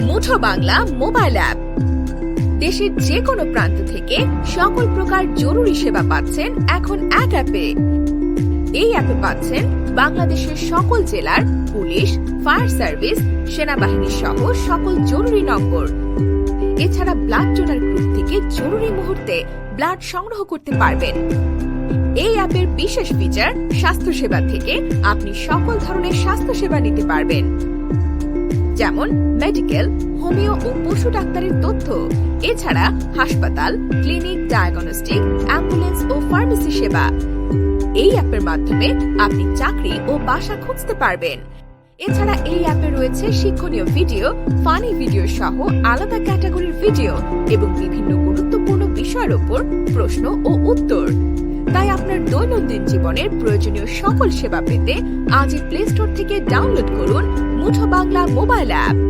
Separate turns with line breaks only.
মুঠো Bangla mobile app. দেশের যে কোনো প্রান্ত থেকে সকল প্রকার জরুরি সেবা পাচ্ছেন এখন এক অ্যাপে। এই অ্যাপে পাচ্ছেন বাংলাদেশের সকল জেলার পুলিশ, ফায়ার সার্ভিস, সেনাবাহিনী সহ সকল জরুরি নম্বর। এছাড়া ব্লাড ডোনার গ্রুপ থেকে জরুরি মুহূর্তে ব্লাড সংগ্রহ করতে পারবেন। এই অ্যাপের বিশেষ ফিচার স্বাস্থ্যসেবা থেকে আপনি সকল ধরনের স্বাস্থ্যসেবা নিতে পারবেন। যেমন মেডিকেল হোমিও ও পশু ডাক্তারের তথ্য। এছাড়া হাসপাতাল ক্লিনিক ডায়াগনস্টিক অ্যাম্বুলেন্স ও ফার্মেসি সেবা। এই অ্যাপের মাধ্যমে আপনি চাকরি ও বাসা খুঁজতে পারবেন। এছাড়া এই অ্যাপে রয়েছে শিক্ষণীয় ভিডিও ফানি ভিডিও সহ আলাদা ক্যাটাগরির ভিডিও এবং বিভিন্ন গুরুত্বপূর্ণ বিষয়ের উপর প্রশ্ন ও উত্তর। তাই আপনার দৈনন্দিন জীবনের প্রয়োজনীয় সকল সেবা পেতে আজই প্লে স্টোর থেকে ডাউনলোড করুন মুঠো বাংলা মোবাইল অ্যাপ।